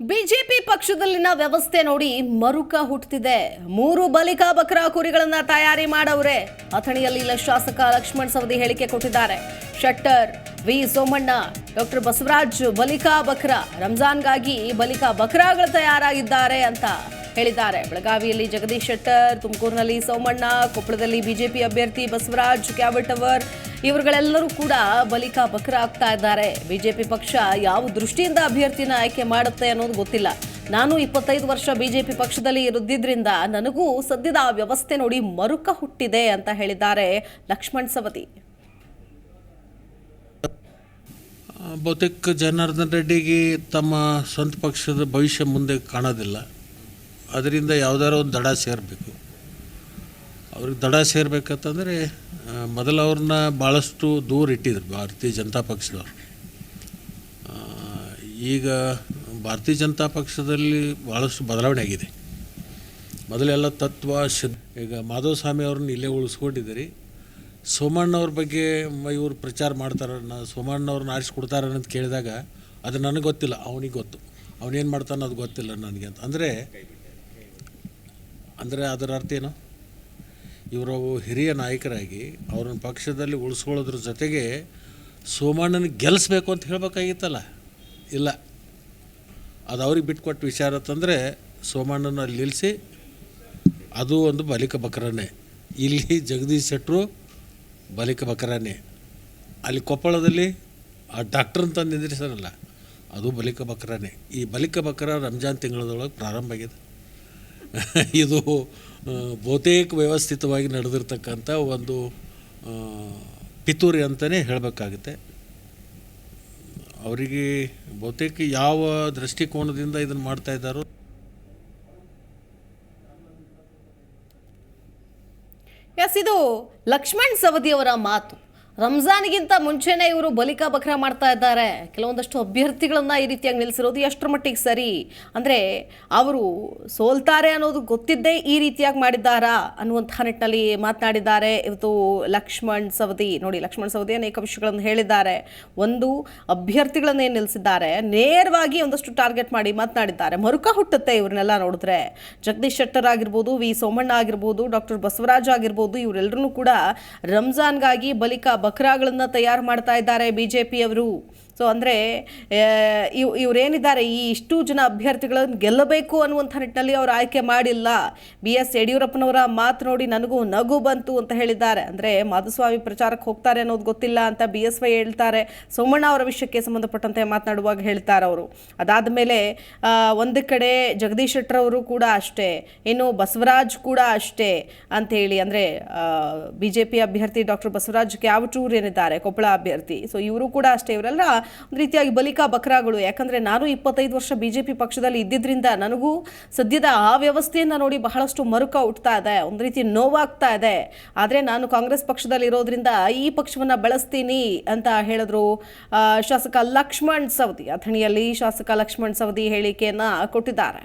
BJP ಪಕ್ಷದಲ್ಲಿನ ವ್ಯವಸ್ಥೆ ನೋಡಿ ಮರುಕ ಹುಟ್ಟುತ್ತಿದೆ ಮೂರು ಬಲಿಕಾ ಬಕ್ರ ಕುರಿಗಳನ್ನ ತಯಾರಿ ಮಾಡವ್ರೆ. ಅಥಣಿಯಲ್ಲಿ ಇಲ್ಲ ಶಾಸಕ ಲಕ್ಷ್ಮಣ್ ಸವದಿ ಹೇಳಿಕೆ ಕೊಟ್ಟಿದ್ದಾರೆ. ಶೆಟ್ಟರ್, ವಿ. ಸೋಮಣ್ಣ ಡಾಕ್ಟರ್ ಬಸವರಾಜ್ ಬಲಿಕಾ ಬಕ್ರ, ರಂಜಾನ್ಗಾಗಿ ಬಲಿಕಾ ಬಕ್ರಾಗಳು ತಯಾರಾಗಿದ್ದಾರೆ ಅಂತ ಹೇಳಿದ್ದಾರೆ. ಬೆಳಗಾವಿಯಲ್ಲಿ ಜಗದೀಶ್ ಶೆಟ್ಟರ್, ತುಮಕೂರಿನಲ್ಲಿ ಸೋಮಣ್ಣ, ಕೊಪ್ಪಳದಲ್ಲಿ ಬಿಜೆಪಿ ಅಭ್ಯರ್ಥಿ ಬಸವರಾಜ್ ಕ್ಯಾಬಟ್ ಅವರ್ ಇವರುಗಳೆಲ್ಲರೂ ಕೂಡ ಬಲಿಕ ಬಕ್ರ ಆಗ್ತಾ ಇದ್ದಾರೆ. ಬಿಜೆಪಿ ಪಕ್ಷ ಯಾವ ದೃಷ್ಟಿಯಿಂದ ಅಭ್ಯರ್ಥಿನ ಆಯ್ಕೆ ಮಾಡುತ್ತೆ ಅನ್ನೋದು ಗೊತ್ತಿಲ್ಲ. ನಾನು ಇಪ್ಪತ್ತೈದು ವರ್ಷ ಬಿಜೆಪಿ ಪಕ್ಷದಲ್ಲಿ ಇರುದ್ದಿದ್ರಿಂದ ನನಗೂ ಸದ್ಯದ ಆ ವ್ಯವಸ್ಥೆ ನೋಡಿ ಮರುಕ ಹುಟ್ಟಿದೆ ಅಂತ ಹೇಳಿದ್ದಾರೆ ಲಕ್ಷ್ಮಣ್ ಸವದಿ. ಬಹುತೇಕ ಜನಾರ್ದನ್ ರೆಡ್ಡಿಗೆ ತಮ್ಮ ಸ್ವಂತ ಪಕ್ಷದ ಭವಿಷ್ಯ ಮುಂದೆ ಕಾಣೋದಿಲ್ಲ. ಅದರಿಂದ ಯಾವುದಾರ ಒಂದು ದಡ ಸೇರಬೇಕು. ಅವ್ರಿಗೆ ದಡ ಸೇರ್ಬೇಕಂತಂದರೆ ಮೊದಲು ಅವ್ರನ್ನ ಭಾಳಷ್ಟು ದೂರ ಇಟ್ಟಿದ್ರು ಭಾರತೀಯ ಜನತಾ ಪಕ್ಷದವ್ರು. ಈಗ ಭಾರತೀಯ ಜನತಾ ಪಕ್ಷದಲ್ಲಿ ಭಾಳಷ್ಟು ಬದಲಾವಣೆ ಆಗಿದೆ. ಮೊದಲೆಲ್ಲ ತತ್ವ ಶುದ್ಧ ಈಗ ಮಾಧವಸ್ವಾಮಿ ಅವ್ರನ್ನ ಇಲ್ಲೇ ಉಳಿಸ್ಕೊಂಡಿದ್ದೀರಿ. ಸೋಮಣ್ಣವ್ರ ಬಗ್ಗೆ ಇವರು ಪ್ರಚಾರ ಮಾಡ್ತಾರೆ ನಾ ಸೋಮಣ್ಣವ್ರನ್ನ ಆರಿಸ್ಕೊಡ್ತಾರೆ ಅಂತ ಕೇಳಿದಾಗ, ಅದು ನನಗೆ ಗೊತ್ತಿಲ್ಲ, ಅವನಿಗೆ ಗೊತ್ತು. ಅವನೇನು ಮಾಡ್ತಾನೆ ಅದು ಗೊತ್ತಿಲ್ಲ ನನಗೆ ಅಂತ. ಅಂದರೆ ಅಂದರೆ ಅದರ ಅರ್ಥ ಏನು? ಇವರು ಹಿರಿಯ ನಾಯಕರಾಗಿ ಅವ್ರನ್ನ ಪಕ್ಷದಲ್ಲಿ ಉಳಿಸ್ಕೊಳ್ಳೋದ್ರ ಜೊತೆಗೆ ಸೋಮಣ್ಣನ ಗೆಲ್ಲಿಸ್ಬೇಕು ಅಂತ ಹೇಳಬೇಕಾಗಿತ್ತಲ್ಲ? ಇಲ್ಲ. ಅದು ಅವ್ರಿಗೆ ಬಿಟ್ಕೊಟ್ಟು ವಿಚಾರ ಅಂತಂದರೆ ಸೋಮಣ್ಣನ ಅಲ್ಲಿ ನಿಲ್ಲಿಸಿ ಅದು ಒಂದು ಬಲಿಕ ಬಕರನೇ. ಇಲ್ಲಿ ಜಗದೀಶ್ ಶೆಟ್ಟರು ಬಲಿಕ ಬಕರನೇ. ಅಲ್ಲಿ ಕೊಪ್ಪಳದಲ್ಲಿ ಆ ಡಾಕ್ಟರ್ ಅಂತ ನಿಂದ್ರಿಸಾರಲ್ಲ ಅದು ಬಲಿಕ ಬಕರನೇ. ಈ ಬಲಿಕ ಬಕರ ರಂಜಾನ್ ತಿಂಗಳದೊಳಗೆ ಪ್ರಾರಂಭ ಆಗಿದೆ. ಇದು ಬಹುತೇಕ ವ್ಯವಸ್ಥಿತವಾಗಿ ನಡೆದಿರ್ತಕ್ಕಂಥ ಒಂದು ಪಿತೂರಿ ಅಂತಲೇ ಹೇಳಬೇಕಾಗುತ್ತೆ. ಅವರಿಗೆ ಬಹುತೇಕ ಯಾವ ದೃಷ್ಟಿಕೋನದಿಂದ ಇದನ್ನು ಮಾಡ್ತಾ ಇದ್ದಾರೋ ಎಸ್, ಇದು ಲಕ್ಷ್ಮಣ್ ಸವದಿಯವರ ಮಾತು. ರಂಜಾನ್ಗಿಂತ ಮುಂಚೆನೇ ಇವರು ಬಲಿಕಾ ಬಕ್ರ ಮಾಡ್ತಾ ಇದ್ದಾರೆ. ಕೆಲವೊಂದಷ್ಟು ಅಭ್ಯರ್ಥಿಗಳನ್ನ ಈ ರೀತಿಯಾಗಿ ನಿಲ್ಲಿಸಿರೋದು ಎಷ್ಟರ ಮಟ್ಟಿಗೆ ಸರಿ? ಅಂದರೆ ಅವರು ಸೋಲ್ತಾರೆ ಅನ್ನೋದು ಗೊತ್ತಿದ್ದೇ ಈ ರೀತಿಯಾಗಿ ಮಾಡಿದ್ದಾರಾ ಅನ್ನುವಂತಹ ನಿಟ್ಟಿನಲ್ಲಿ ಮಾತನಾಡಿದ್ದಾರೆ. ಇವತ್ತು ಲಕ್ಷ್ಮಣ್ ಸವದಿ, ನೋಡಿ ಲಕ್ಷ್ಮಣ್ ಸವದಿ ಅನೇಕ ವಿಷಯಗಳನ್ನು ಹೇಳಿದ್ದಾರೆ. ಒಂದು, ಅಭ್ಯರ್ಥಿಗಳನ್ನೇ ನಿಲ್ಲಿಸಿದ್ದಾರೆ? ನೇರವಾಗಿ ಒಂದಷ್ಟು ಟಾರ್ಗೆಟ್ ಮಾಡಿ ಮಾತನಾಡಿದ್ದಾರೆ. ಮರುಕ ಹುಟ್ಟುತ್ತೆ ಇವ್ರನ್ನೆಲ್ಲ ನೋಡಿದ್ರೆ. ಜಗದೀಶ್ ಶೆಟ್ಟರ್ ಆಗಿರ್ಬೋದು, ವಿ ಸೋಮಣ್ಣ ಆಗಿರ್ಬೋದು, ಡಾಕ್ಟರ್ ಬಸವರಾಜ್ ಆಗಿರ್ಬೋದು ಇವರೆಲ್ಲರೂ ಕೂಡ ರಂಜಾನ್ಗಾಗಿ ಬಲಿಕ ಬಕ್ರಾಗಳನ್ನ ತಯಾರು ಮಾಡ್ತಾ ಇದ್ದಾರೆ ಬಿಜೆಪಿಯವರು. ಸೊ ಅಂದರೆ ಇವ್, ಇವರೇನಿದ್ದಾರೆ, ಈ ಇಷ್ಟು ಜನ ಅಭ್ಯರ್ಥಿಗಳನ್ನು ಗೆಲ್ಲಬೇಕು ಅನ್ನುವಂಥ ನಿಟ್ಟಿನಲ್ಲಿ ಅವರು ಆಯ್ಕೆ ಮಾಡಿಲ್ಲ. ಬಿ ಎಸ್ ಯಡಿಯೂರಪ್ಪನವರ ಮಾತು ನೋಡಿ ನನಗೂ ನಗು ಬಂತು ಅಂತ ಹೇಳಿದ್ದಾರೆ. ಅಂದರೆ, ಮಾಧುಸ್ವಾಮಿ ಪ್ರಚಾರಕ್ಕೆ ಹೋಗ್ತಾರೆ ಅನ್ನೋದು ಗೊತ್ತಿಲ್ಲ ಅಂತ ಬಿ ಎಸ್ ವೈ ಹೇಳ್ತಾರೆ. ಸೋಮಣ್ಣ ಅವರ ವಿಷಯಕ್ಕೆ ಸಂಬಂಧಪಟ್ಟಂತೆ ಮಾತನಾಡುವಾಗ ಹೇಳ್ತಾರೆ ಅವರು. ಅದಾದ ಮೇಲೆ ಒಂದು ಕಡೆ ಜಗದೀಶ್ ಶೆಟ್ಟರ್ ಅವರು ಕೂಡ ಅಷ್ಟೇ. ಇನ್ನು ಬಸವರಾಜ್ ಕೂಡ ಅಷ್ಟೇ ಅಂತೇಳಿ ಅಂದರೆ ಬಿ ಜೆ ಪಿ ಅಭ್ಯರ್ಥಿ ಡಾಕ್ಟರ್ ಬಸವರಾಜ್ ಕ್ಯಾವಟೂರ್ ಏನಿದ್ದಾರೆ, ಕೊಪ್ಪಳ ಅಭ್ಯರ್ಥಿ. ಸೊ ಇವರು ಕೂಡ ಅಷ್ಟೇ. ಇವರೆಲ್ಲ ಒಂದು ರೀತಿಯಾಗಿ ಬಲಿಕಾ ಬಕ್ರಾಗಳು. ಯಾಕಂದರೆ ನಾನು ಇಪ್ಪತ್ತೈದು ವರ್ಷ ಬಿ ಜೆ ಪಿ ಪಕ್ಷದಲ್ಲಿ ಇದ್ದಿದ್ದರಿಂದ ನನಗೂ ಸದ್ಯದ ಆ ವ್ಯವಸ್ಥೆಯನ್ನು ನೋಡಿ ಬಹಳಷ್ಟು ಮರುಕ ಹುಟ್ತಾ ಇದೆ, ಒಂದು ರೀತಿ ನೋವಾಗ್ತಾ ಇದೆ. ಆದರೆ ನಾನು ಕಾಂಗ್ರೆಸ್ ಪಕ್ಷದಲ್ಲಿ ಇರೋದ್ರಿಂದ ಈ ಪಕ್ಷವನ್ನು ಬೆಳೆಸ್ತೀನಿ ಅಂತ ಹೇಳಿದ್ರು ಶಾಸಕ ಲಕ್ಷ್ಮಣ್ ಸವದಿ. ಅಥಣಿಯಲ್ಲಿ ಶಾಸಕ ಲಕ್ಷ್ಮಣ್ ಸವದಿ ಹೇಳಿಕೆಯನ್ನು ಕೊಟ್ಟಿದ್ದಾರೆ.